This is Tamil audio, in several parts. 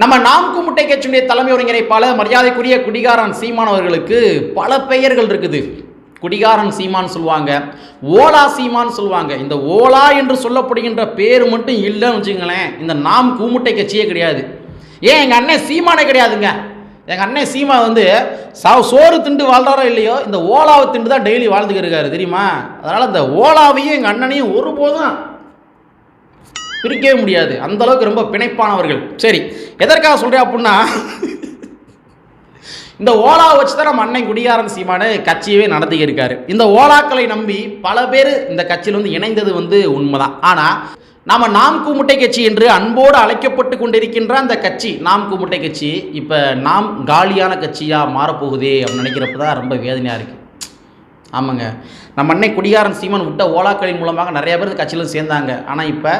நம்ம நாம் குமுட்டை கட்சியுடைய தலைமை ஒருங்கிணைப்பாளர் மரியாதைக்குரிய குடிகாரன் சீமான் அவர்களுக்கு பல பெயர்கள் இருக்குது. குடிகாரன் சீமான் சொல்லுவாங்க ஓலா சீமான் சொல்லுவாங்க. இந்த ஓலா என்று சொல்லப்படுகின்ற பேர் மட்டும் இல்லைன்னு வச்சுங்களேன் இந்த நாம் கூமுட்டை கட்சியே கிடையாது. ஏன் எங்கள் அண்ணன் சீமானே கிடையாதுங்க. எங்கள் அண்ணன் சீமா வந்து சா சோறு திண்டு வாழ்றாரோ இல்லையோ இந்த ஓலாவை திண்டு தான் டெய்லி வாழ்ந்துக்கிட்டு தெரியுமா? அதனால் இந்த ஓலாவையும் எங்கள் அண்ணனையும் ஒருபோதும் பிரிக்கவே முடியாது. அந்த அளவுக்கு ரொம்ப பிணைப்பானவர்கள். சரி எதற்காக சொல்கிறேன் அப்படின்னா இந்த ஓலாவை வச்சு தான் நம்ம அன்னை குடியாரன் சீமானு கட்சியவே நடத்திக்கிட்டு இருக்காரு இந்த ஓலாக்களை நம்பி பல பேர் இந்த கட்சியில் வந்து இணைந்தது வந்து உண்மைதான். ஆனால் நாம் நாம் கூமுட்டை கட்சி என்று அன்போடு அழைக்கப்பட்டு கொண்டிருக்கின்ற அந்த கட்சி நாம் கூமுட்டை கட்சி இப்போ நாம் காலியான கட்சியாக மாறப்போகுதே அப்படின்னு நினைக்கிறப்ப தான் ரொம்ப வேதனையாக இருக்குது ஆமாங்க. நம்ம அன்னை குடியாரன் சீமான் விட்ட ஓலாக்களின் மூலமாக நிறைய பேர் கட்சியிலும் கட்சியில் சேர்ந்தாங்க. ஆனால் இப்போ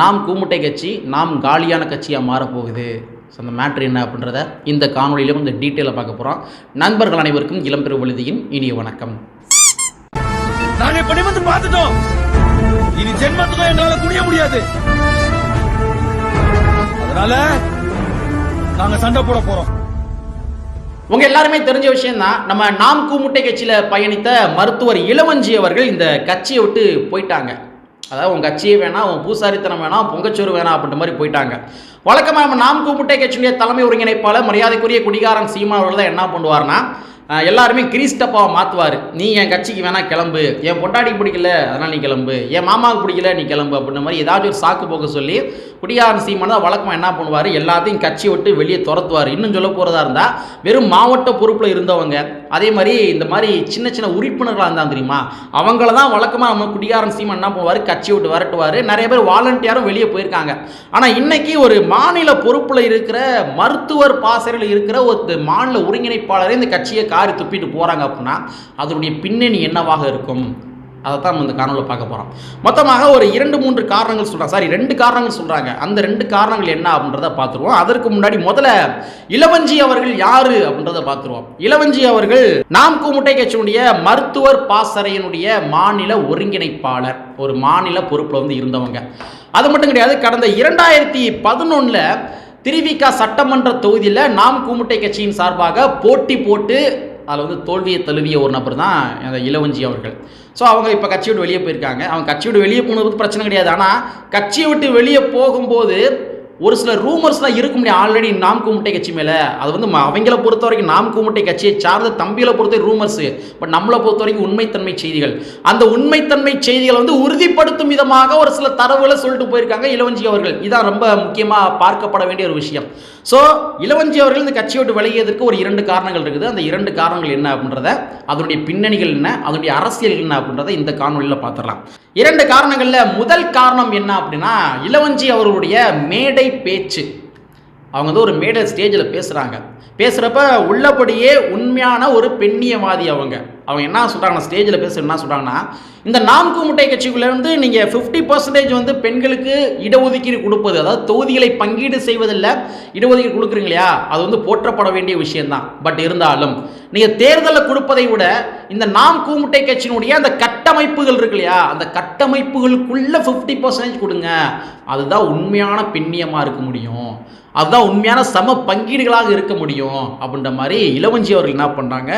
நாம் கூமுட்டை கட்சி நாம் காலியான கட்சியாக மாறப்போகுது. ஸோ அந்த மேட்ரு என்ன அப்படின்றத இந்த காணொலியில் இந்த டீட்டெயிலை பார்க்க போகிறோம் நண்பர்கள் அனைவருக்கும் இளம்பெரு வழுதியின் இனிய வணக்கம். பார்த்துட்டோம். இனி ஜென்மத்துக்கும் எங்களால குனிய முடியாது. அதனால நாங்க சண்டை போட போறோம். உங்க எல்லாருமே தெரிஞ்ச விஷயம் தான் நம்ம நாம் கூமுட்டை கட்சியில் பயணித்த மருத்துவர் இளவஞ்சி அவர்கள் இந்த கட்சியை விட்டு போயிட்டாங்க. அதாவது உன் கட்சியே வேணாம் உன் பூசாரித்தனம் வேணாம் பொங்கச்சோறு வேணாம் அப்படின்ற மாதிரி போயிட்டாங்க. வழக்கமாக நம்ம நாம் கூமுட்டை கட்சியுடைய தலைமை ஒருங்கிணைப்பாளர் மரியாதைக்குரிய குடிகாரன் சீமா அவர்கள் தான் என்ன பண்ணுவார்னா எல்லாருமே கிறிஸ்டப்பாவை மாற்றுவார் நீ என் கட்சிக்கு வேணால் கிளம்பு. என் பொட்டாடிக்கு பிடிக்கல அதனால் நீ கிளம்பு. என் மாமாவுக்கு பிடிக்கல நீ கிளம்பு அப்படின்ற மாதிரி ஏதாச்சும் ஒரு சாக்கு போக்க சொல்லி குடிகாரன் சீமான தான் வழக்கமாக என்ன பண்ணுவார்? எல்லாத்தையும் கட்சி விட்டு வெளியே துரத்துவார். இன்னும் சொல்ல போகிறதா இருந்தால் வெறும் மாவட்ட பொறுப்பில் இருந்தவங்க அதே மாதிரி இந்த மாதிரி சின்ன சின்ன உறுப்பினர்களாக இருந்தால் தெரியுமா? அவங்கள தான் வழக்கமாக நம்ம குடியாரன் சீமான் என்ன பண்ணுவார்? கட்சி விட்டு விரட்டுவார். நிறைய பேர் வாலண்டியரும் வெளியே போயிருக்காங்க. ஆனால் இன்றைக்கி ஒரு மாநில பொறுப்பில் இருக்கிற மருத்துவர் பாசறையில் இருக்கிற ஒரு மாநில ஒருங்கிணைப்பாளரே இந்த கட்சியை யார் துப்பிட்டு போகிறாங்க அப்படின்னா அதனுடைய பின்னணி என்னவாக இருக்கும்? அதை தான் நம்ம இந்த காணொலியில் பார்க்க போகிறோம் மொத்தமாக ஒரு இரண்டு மூன்று காரணங்கள் சொல்கிறாங்க சாரி ரெண்டு காரணங்கள் சொல்கிறாங்க அந்த ரெண்டு காரணங்கள் என்ன அப்படின்றத பார்த்துருவோம். அதற்கு முன்னாடி முதல்ல இளவஞ்சி அவர்கள் யாரு அப்படின்றத பார்த்துருவோம். இளவஞ்சி அவர்கள் நாம் கூமுட்டை கட்சியினுடைய மருத்துவர் பாசறையினுடைய மாநில ஒருங்கிணைப்பாளர். ஒரு மாநில பொறுப்பில் வந்து இருந்தவங்க. அது மட்டும் கிடையாது கடந்த இரண்டாயிரத்தி பதினொன்றில் திருவிக சட்டமன்ற தொகுதியில் நாம் கூமுட்டை கட்சியின் சார்பாக போட்டி போட்டு அதில் வந்து தோல்வியை தழுவிய ஒரு நபர் தான் அந்த இளவஞ்சி அவர்கள். ஸோ அவங்க இப்போ கட்சியை விட்டு வெளியே போயிருக்காங்க. அவங்க கட்சியை விட்டு வெளியே போனது பிரச்சனை கிடையாது. ஆனால் கட்சியை விட்டு வெளியே போகும்போது ஒரு சில ரூமர்ஸ்லாம் இருக்க முடியும் ஆல்ரெடி நாம் கூமுட்டை கட்சி மேலே. அது வந்து அவங்கள பொறுத்த வரைக்கும் நாம் கூமுட்டை கட்சியை சார்ந்த தம்பிகளை பொறுத்த ரூமர்ஸ் பட் நம்மளை பொறுத்த வரைக்கும் உண்மைத்தன்மை செய்திகள். அந்த உண்மைத்தன்மை செய்திகளை வந்து உறுதிப்படுத்தும் விதமாக ஒரு சில தரவுகளை சொல்லிட்டு போயிருக்காங்க இளவஞ்சி அவர்கள். இதான் ரொம்ப முக்கியமாக பார்க்கப்பட வேண்டிய ஒரு விஷயம். ஸோ இளவஞ்சி அவர்கள் இந்த கட்சியை விட்டு விலகியதற்கு ஒரு இரண்டு காரணங்கள் இருக்குது. அந்த இரண்டு காரணங்கள் என்ன அப்படின்றத அதனுடைய பின்னணிகள் என்ன அதனுடைய அரசியல் என்ன அப்படின்றத இந்த காணொலியில் பார்த்துடலாம். இரண்டு காரணங்களில் முதல் காரணம் என்ன அப்படின்னா இளவஞ்சி அவர்களுடைய மேடை பேச்சு. அவங்க வந்து ஒரு மேடை ஸ்டேஜில் பேசுகிறாங்க பேசுகிறப்ப உள்ளபடியே உண்மையான ஒரு பெண்ணியவாதி அவங்க. அவங்க என்ன சொல்கிறாங்கன்னா ஸ்டேஜில் பேச என்ன சொல்கிறாங்கன்னா இந்த நாம் கூமுட்டை கட்சிக்குள்ளே வந்து நீங்கள் ஃபிஃப்டி பர்சன்டேஜ் வந்து பெண்களுக்கு இடஒதுக்கீடு கொடுப்பது அதாவது தொகுதிகளை பங்கீடு செய்வதில் இடஒதுக்கீடு கொடுக்குறீங்க இல்லையா? அது வந்து போற்றப்பட வேண்டிய விஷயம்தான். பட் இருந்தாலும் நீங்கள் தேர்தலில் கொடுப்பதை விட இந்த நாம் கூமுட்டை கட்சியினுடைய அந்த கட்டமைப்புகள் இருக்கு இல்லையா? அந்த கட்டமைப்புகளுக்குள்ள ஃபிஃப்டி பர்சன்டேஜ் கொடுங்க. அதுதான் உண்மையான பெண்ணியமாக இருக்க முடியும். அதுதான் உண்மையான சம பங்கீடுகளாக இருக்க முடியும். அப்படின்ற மாதிரி இளவஞ்சி அவர்கள் என்ன பண்ணுறாங்க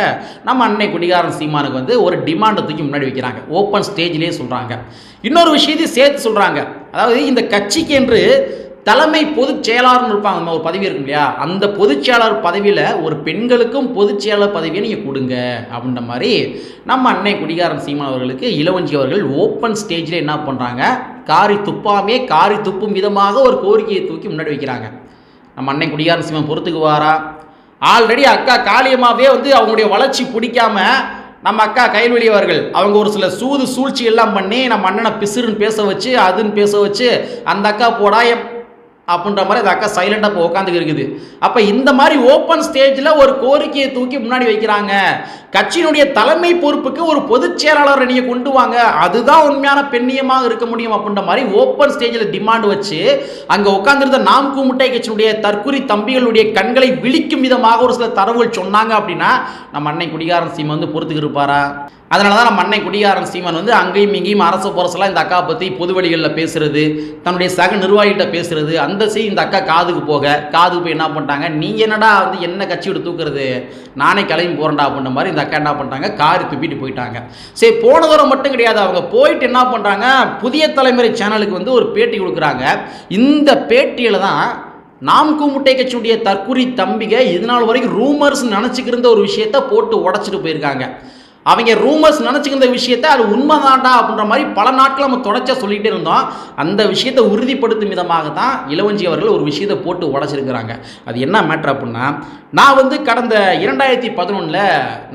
நம்ம அன்னை குடிகாரன் சீமானுக்கு வந்து ஒரு டிமாண்டை தூக்கி முன்னாடி வைக்கிறாங்க. ஓப்பன் ஸ்டேஜ்லேயே சொல்கிறாங்க இன்னொரு விஷயத்தையும் சேர்த்து சொல்கிறாங்க அதாவது இந்த கட்சிக்கு என்று தலைமை பொதுச் செயலாளர்னு இருப்பாங்க. நம்ம ஒரு பதவி இருக்கும் இல்லையா? அந்த பொதுச் செயலாளர் பதவியில் ஒரு பெண்களுக்கும் பொதுச் செயலாளர் பதவியை நீங்கள் கொடுங்க. அப்படின்ற மாதிரி நம்ம அன்னை குடிகாரன் சீமான் அவர்களுக்கு இளவஞ்சி அவர்கள் ஓப்பன் ஸ்டேஜில் என்ன பண்ணுறாங்க காரி துப்பாமே காரி துப்பும் விதமாக ஒரு கோரிக்கையை தூக்கி முன்னாடி வைக்கிறாங்க. நம்ம அன்னை குடிகாரன் சீமான் பொறுத்துக்குவாரா? ஆல்ரெடி அக்கா காளியம்மாவே வந்து அவங்களுடைய வளர்ச்சி பிடிக்காம நம்ம அக்கா கைல்வெளி அவர்கள் அவங்க ஒரு சில சூது சூழ்ச்சி எல்லாம் பண்ணி நம்ம அண்ணனை பிசுறுன்னு பேச வச்சு அதுன்னு பேச வச்சு அந்த அக்கா போடா என் அப்படின்ற மாதிரி அந்த அக்கா சைலண்டாக இப்போ உட்காந்துக்கு இருக்குது. அப்போ இந்த மாதிரி ஓப்பன் ஸ்டேஜில் ஒரு கோரிக்கையை தூக்கி முன்னாடி வைக்கிறாங்க. கட்சியினுடைய தலைமை பொறுப்புக்கு ஒரு பொதுச் செயலாளரை நீங்கள் கொண்டு வாங்க. அதுதான் உண்மையான பெண்ணியமாக இருக்க முடியும் அப்படின்ற மாதிரி ஓப்பன் ஸ்டேஜில் டிமாண்ட் வச்சு அங்கே உட்காந்துருந்த நாம் கூமுட்டை கட்சியினுடைய தற்குறி தம்பிகளுடைய கண்களை விழிக்கும் விதமாக ஒரு சில தரவுகள் சொன்னாங்க அப்படின்னா நம்ம அன்னை குடிகாரன் சீமை வந்து பொறுத்துக்கு இருப்பாரா? அதனால தான் நம்ம அன்னை குடியாரன் சீமான் வந்து அங்கேயும் இங்கேயும் அரசு புரசெல்லாம் இந்த அக்கா பற்றி பொது வழிகளில் பேசுறது தன்னுடைய சக நிர்வாகிகிட்ட பேசுறது அந்த செய் இந்த அக்கா காதுக்கு போக காதுக்கு போய் என்ன பண்ணிட்டாங்க? நீ என்னடா வந்து என்ன கட்சி விட்டு தூக்குறது? நானே கிளம்பி போகிறேன்டா அப்படின்ற மாதிரி இந்த அக்கா என்ன பண்ணிட்டாங்க? காரி துப்பிட்டு போயிட்டாங்க. சரி போன தூரம் மட்டும் கிடையாது அவங்க போயிட்டு என்ன பண்ணுறாங்க புதிய தலைமுறை சேனலுக்கு வந்து ஒரு பேட்டி கொடுக்குறாங்க. இந்த பேட்டியில் தான் நாம் கூமுட்டை கட்சியுடைய தற்குறி தம்பிக இதனால் வரைக்கும் ரூமர்ஸ் நினச்சிக்கிருந்த ஒரு விஷயத்த போட்டு உடச்சிட்டு போயிருக்காங்க. அவங்க ரூமர்ஸ் நினச்சிக்கிற விஷயத்த அது உண்மைதான்டா அப்படின்ற மாதிரி பல நாட்கள் நம்ம தொடர்ச்சியாக சொல்லிகிட்டே இருந்தோம். அந்த விஷயத்தை உறுதிப்படுத்தும் விதமாக தான் இளவஞ்சி அவர்கள் ஒரு விஷயத்தை போட்டு உடச்சிருக்கிறாங்க. அது என்ன மேட்ரு அப்படின்னா நான் வந்து கடந்த இரண்டாயிரத்தி பதினொன்றில்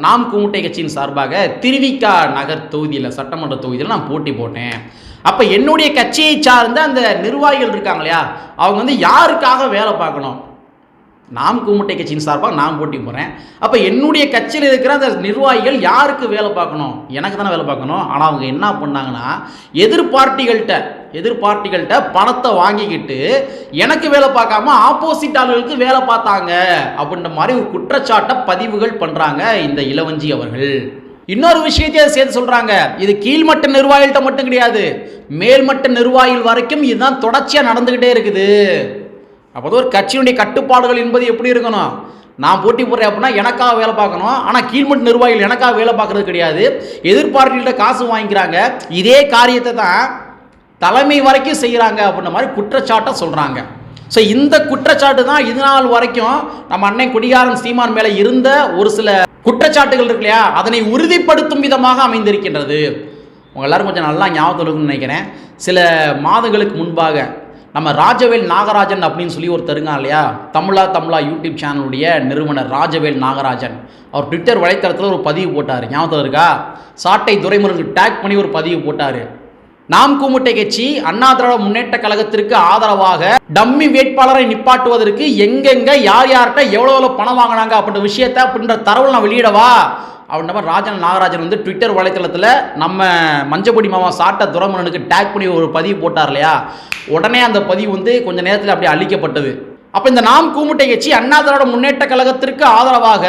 நாம் கூமுட்டை கட்சியின் சார்பாக திருவிக்கா நகர் தொகுதியில் சட்டமன்ற தொகுதியில் நான் போட்டி போட்டேன். அப்போ என்னுடைய கட்சியை சார்ந்த அந்த நிர்வாகிகள் இருக்காங்க இல்லையா? அவங்க வந்து யாருக்காக வேலை பார்க்கணும்? நாம் கூமுட்டை கட்சியின் சார்பாக நான் போட்டி போகிறேன் அப்போ என்னுடைய கட்சியில் இருக்கிற அந்த நிர்வாகிகள் யாருக்கு வேலை பார்க்கணும்? எனக்கு தானே வேலை பார்க்கணும். ஆனால் அவங்க என்ன பண்ணாங்கன்னா எதிர்பார்ட்டிகள்கிட்ட எதிர்பார்ட்டிகள்கிட்ட பணத்தை வாங்கிக்கிட்டு எனக்கு வேலை பார்க்காம ஆப்போசிட் ஆளுகளுக்கு வேலை பார்த்தாங்க. அப்படின்ற மாதிரி ஒரு குற்றச்சாட்டை பதிவுகள் பண்ணுறாங்க இந்த இளவஞ்சி அவர்கள். இன்னொரு விஷயத்தையும் சேர்த்து சொல்கிறாங்க இது கீழ்மட்ட நிர்வாகிகள்கிட்ட மட்டும் கிடையாது. மேல்மட்ட நிர்வாகிகள் வரைக்கும் இதுதான் தொடர்ச்சியாக நடந்துக்கிட்டே இருக்குது. அப்போது ஒரு கட்சியினுடைய கட்டுப்பாடுகள் என்பது எப்படி இருக்கணும்? நான் போட்டி போடுறேன் அப்படின்னா எனக்காக வேலை பார்க்கணும். ஆனால் கீழ்மட்ட நிர்வாகிகள் எனக்காக வேலை பார்க்கறது கிடையாது. எதிர்பார்ட்டிகிட்ட காசு வாங்கிக்கிறாங்க. இதே காரியத்தை தான் தலைமை வரைக்கும் செய்கிறாங்க அப்படின்ற மாதிரி குற்றச்சாட்டை சொல்கிறாங்க ஸோ இந்த குற்றச்சாட்டு தான் இது நாள் வரைக்கும் நம்ம அன்னை குடிகாரன் சீமான் மேலே இருந்த ஒரு சில குற்றச்சாட்டுகள் இருக்கு இல்லையா? அதனை உறுதிப்படுத்தும் விதமாக அமைந்திருக்கின்றது. உங்கள் எல்லோரும் கொஞ்சம் நல்லா ஞாபகத்தில் இருக்கும்னு நினைக்கிறேன். சில மாதங்களுக்கு முன்பாக நம்ம ராஜவேல் நாகராஜன் அப்படின்னு சொல்லி ஒருத்தர் இருக்கான் இல்லையா? தமிழா தமிழா யூடியூப் சேனலுடைய நிறுவனர் ராஜவேல் நாகராஜன். அவர் ட்விட்டர் வலைத்தளத்தில் ஒரு பதிவு போட்டார். ஞாபகத்தில் இருக்கா? சாட்டை துரைமுருகனுக்கு டேக் பண்ணி ஒரு பதிவு போட்டார். நாம் கூமுட்டை கட்சி அண்ணா திராவிட முன்னேற்ற கழகத்திற்கு ஆதரவாக டம்மி வேட்பாளரை நிப்பாட்டுவதற்கு எங்கெங்க யார் யார்கிட்ட எவ்வளோ எவ்வளோ பணம் வாங்கினாங்க அப்படின்ற விஷயத்த அப்படின்ற தரவு நான் வெளியிடவா? அப்படின்ற மாதிரி ராஜன் நாகராஜன் வந்து ட்விட்டர் வலைத்தளத்தில் நம்ம மஞ்சப்பொடி மாமா சாட்ட துரமணனுக்கு டேக் பண்ணி ஒரு பதிவு போட்டார் இல்லையா? உடனே அந்த பதிவு வந்து கொஞ்ச நேரத்தில் அப்படியே அழிக்கப்பட்டது. அப்போ இந்த நாம் கூமுட்டை கட்சி அண்ணா திராவிட முன்னேற்ற கழகத்திற்கு ஆதரவாக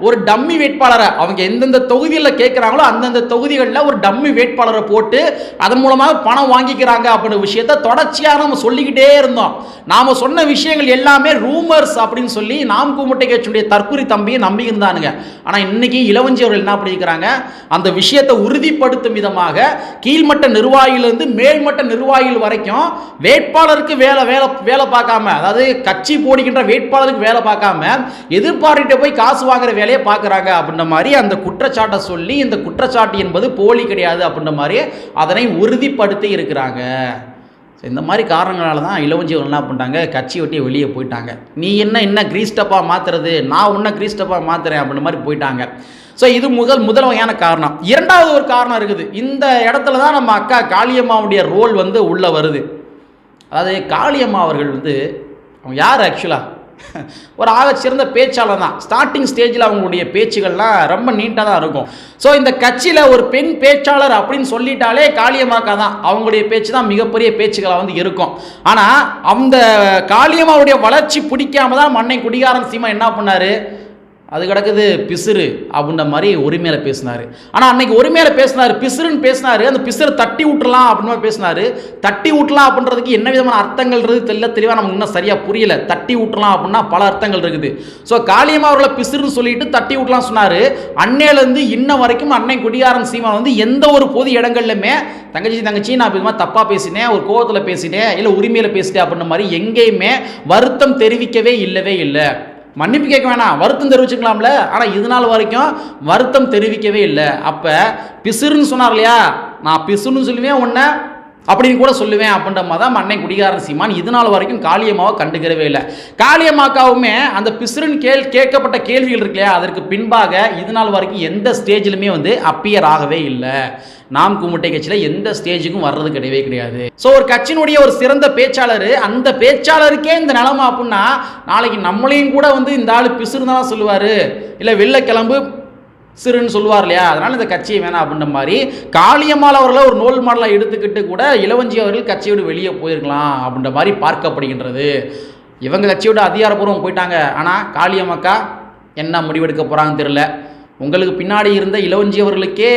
ஒரு டம்மி வேட்பாளரை அவங்க எந்தெந்த தொகுதியில் கேட்குறாங்களோ அந்தந்த தொகுதிகளில் ஒரு டம்மி வேட்பாளரை போட்டு அதன் மூலமாக பணம் வாங்கிக்கிறாங்க அப்படின்ற விஷயத்த தொடர்ச்சியாக நம்ம சொல்லிக்கிட்டே இருந்தோம். நாம் சொன்ன விஷயங்கள் எல்லாமே ரூமர்ஸ் அப்படின்னு சொல்லி நாம் கூமுட்டை கட்சியுடைய தற்குறி தம்பியை நம்பி இருந்தானுங்க ஆனால் இன்னைக்கு இளவஞ்சி அவர்கள் என்ன பண்ணியிருக்கிறாங்க? அந்த விஷயத்தை உறுதிப்படுத்தும் விதமாக கீழ்மட்ட நிர்வாகியிலிருந்து மேல்மட்ட நிர்வாகிகள் வரைக்கும் வேட்பாளருக்கு வேலை வேலை வேலை பார்க்காம அதாவது கட்சி கட்சி போடுகின்ற வேட்பாளருக்கு வேலை பார்க்காம எதிர்பார்ட்டிட்ட போய் காசு வாங்குற வேலையை பார்க்குறாங்க அப்படின்ற மாதிரி அந்த குற்றச்சாட்டை சொல்லி இந்த குற்றச்சாட்டு என்பது போலி கிடையாது அப்படின்ற மாதிரி அதனை உறுதிப்படுத்தி இருக்கிறாங்க. ஸோ இந்த மாதிரி காரணங்களால தான் இளவஞ்சிகள் என்ன பண்ணிட்டாங்க? கட்சி ஒட்டி வெளியே போயிட்டாங்க. நீ என்ன என்ன கிரீஸ்டப்பாக மாற்றுறது நான் உன்ன கிரீஸ்டப்பாக மாற்றுறேன் அப்படின்ற மாதிரி போயிட்டாங்க. ஸோ இது முதல் முதல் வகையான காரணம். இரண்டாவது ஒரு காரணம் இருக்குது. இந்த இடத்துல தான் நம்ம அக்கா காளியம்மாவுடைய ரோல் வந்து உள்ளே வருது. அதாவது காளியம்மா அவர்கள் வந்து அவங்க யார் ஆக்சுவலாக ஒரு ஆகச்சிறந்த பேச்சாளர் தான். ஸ்டார்டிங் ஸ்டேஜில் அவங்களுடைய பேச்சுகள்லாம் ரொம்ப நீட்டாக தான் இருக்கும். ஸோ இந்த கட்சியில் ஒரு பெண் பேச்சாளர் அப்படின்னு சொல்லிட்டாலே காளியம்மாக்கா தான். அவங்களுடைய பேச்சு தான் மிகப்பெரிய பேச்சுகளாக வந்து இருக்கும். ஆனால் அந்த காளியம்மாவுடைய வளர்ச்சி பிடிக்காம தான் மண்ணை குடிகாரன் சீமா என்ன பண்ணார்? அது கிடக்குது பிசுறு அப்படின்ற மாதிரி உரிமையில் பேசினார். ஆனால் அன்னைக்கு உரிமையில் பேசினார் பிசுறுன்னு பேசினார் அந்த பிசுரை தட்டி விட்டுலாம் அப்படின்னு மாதிரி பேசினார். தட்டி விட்டலாம் அப்படின்றதுக்கு என்ன விதமான அர்த்தங்கள்ன்றது தெரியல தெளிவாக நமக்கு இன்னும் சரியாக புரியல. தட்டி விட்டலாம் அப்படின்னா பல அர்த்தங்கள் இருக்குது. ஸோ காளியம்மா அவர்களை பிசுறுன்னு சொல்லிட்டு தட்டி விட்டலாம் சொன்னார். அன்னையிலேருந்து இன்ன வரைக்கும் அன்னை குடியாரன் சீமா வந்து எந்த ஒரு பொது இடங்கள்லையுமே தங்கச்சி தங்கச்சி நான் இது மாதிரி தப்பாக பேசினேன் ஒரு கோவத்தில் பேசினேன் இல்லை உரிமையில் பேசிட்டேன் அப்படின்ற மாதிரி எங்கேயுமே வருத்தம் தெரிவிக்கவே இல்லவே இல்லை. மன்னிப்பு கேட்க வேணாம். வருத்தம் தெரிவிச்சுக்கலாம்ல. ஆனால் இது நாள் வரைக்கும் வருத்தம் தெரிவிக்கவே இல்லை. அப்போ பிசுறுன்னு சொன்னார் இல்லையா? நான் பிசுன்னு சொல்லுவேன் உன்னை அப்படின்னு கூட சொல்லுவேன் அப்படின்ற மாதிரி தான் மண்ணை குடிகாரன் சீமான் இது நாள் வரைக்கும் காளியம்மாவை கண்டுக்கிறவே இல்லை. காளியம்மாக்காவுமே அந்த பிசுறுன்னு கேள் கேட்கப்பட்ட கேள்விகள் இருக்கு இல்லையா? அதற்கு பின்பாக இது நாள் வரைக்கும் எந்த ஸ்டேஜிலுமே வந்து அப்பியர் ஆகவே இல்லை. நாம் கும்முட்டை கட்சியில் எந்த ஸ்டேஜுக்கும் வர்றது கிடையவே கிடையாது. ஸோ ஒரு கட்சியினுடைய ஒரு சிறந்த பேச்சாளர் அந்த பேச்சாளருக்கே இந்த நிலமை அப்படின்னா நாளைக்கு நம்மளையும் கூட வந்து இந்த ஆள் பிசுறு தான் சொல்லுவார். இல்லை வெளில கிளம்பு சிறுன்னு சொல்லுவார் இல்லையா? அதனால் இந்த கட்சியை வேணாம் அப்படின்ற மாதிரி காளியம்மாள் அவர்களை ஒரு நோல் மாடலாக எடுத்துக்கிட்டு கூட இளவஞ்சி அவர்கள் கட்சியோடு வெளியே போயிருக்கலாம் அப்படின்ற மாதிரி பார்க்கப்படுகின்றது. இவங்க கட்சியோட அதிகாரப்பூர்வம் போயிட்டாங்க. ஆனால் காளியம்மாக்கா என்ன முடிவெடுக்க போகிறாங்கன்னு தெரில உங்களுக்கு பின்னாடி இருந்த இளவஞ்சியவர்களுக்கே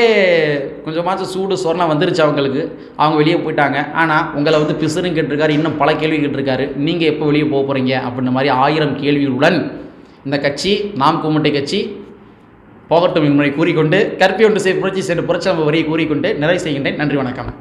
கொஞ்சமாச்சும் சூடு சொரணம் வந்துருச்சு அவங்களுக்கு அவங்க வெளியே போயிட்டாங்க ஆனால் உங்களை வந்து பிசுறும் கேட்டிருக்காரு இன்னும் பல கேள்வி கேட்டிருக்காரு நீங்கள் எப்போ வெளியே போக போகிறீங்க அப்படின்ற மாதிரி ஆயிரம் கேள்விகளுடன் இந்த கட்சி நாம் கும்மட்டை கட்சி போகட்டும் என்பதை கூறிக்கொண்டு கற்பி ஒன்று செய்ய புரட்சி சென்று புரட்சி நம்ம வரியை கூறிக்கொண்டு நிறைவு செய்கின்றேன் நன்றி வணக்கம்